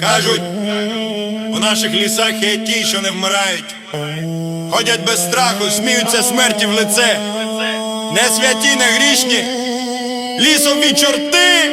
Кажуть, у наших лісах є ті, що не вмирають. Ходять без страху, сміються смерті в лице. Не святі, не грішні, лісові чорти.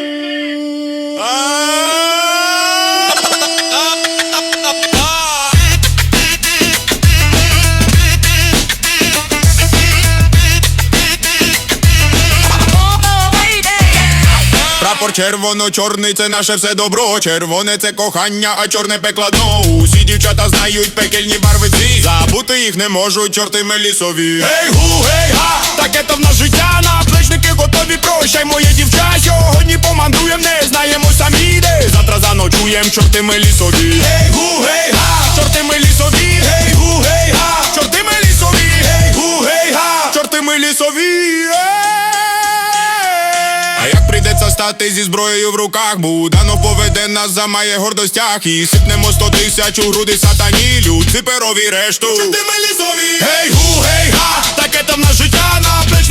Прапор червоно-чорний це наше все добро. Червоне це кохання, а чорне пекладно. Усі дівчата знають пекельні барви ці. Забути їх не можуть, чорти ми лісові. Гей гу, гей га, таке то в нас життя. Наплечники готові, прощай, моє дівча. Сьогодні помандруєм, не знаємо самі де. Завтра заночуєм, чорти ми лісові. Гей гу, гей га, чорти ми прийдеться стати зі зброєю в руках, Буданов поведе нас за має гордостях. І сипнемо сто тисяч у груди сатані Циперові решту. Чортими лісові Гей гу, гей га, таке там на життя Наплечники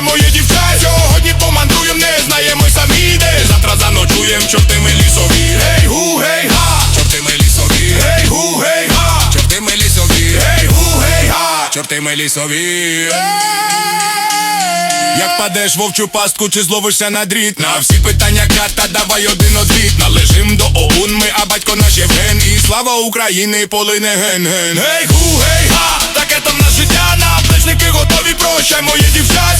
моє дівча Сьогодні помандруєм, не знаємо й самі де. Завтра заночуєм, чорти ми лісові. Гей гу, гей га, чорти ми лісові. Гей гу, гей га, чорти ми лісові. Гей гу, гей га, чорти ми лісові. Як падеш в овчу пастку, чи зловишся на дріт? На всі питання клята, давай один одвіт. Належим до ОУН, ми, а батько наш Євген. І слава України, полине ген-ген Гей гу, гей га, таке там на життя Наплечники готові, прощай, моє дівча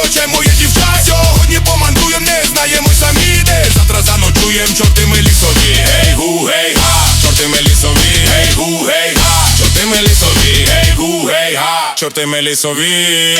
проче, моє дівча Сьогодні помандуєм, не знаємо самі де. Завтра заночуєм, чорти ми лісові. Гей гу, гей га, чорти ми лісові. Гей гу, гей га, чорти ми лісові. Гей гу, гей га, чорти ми лісові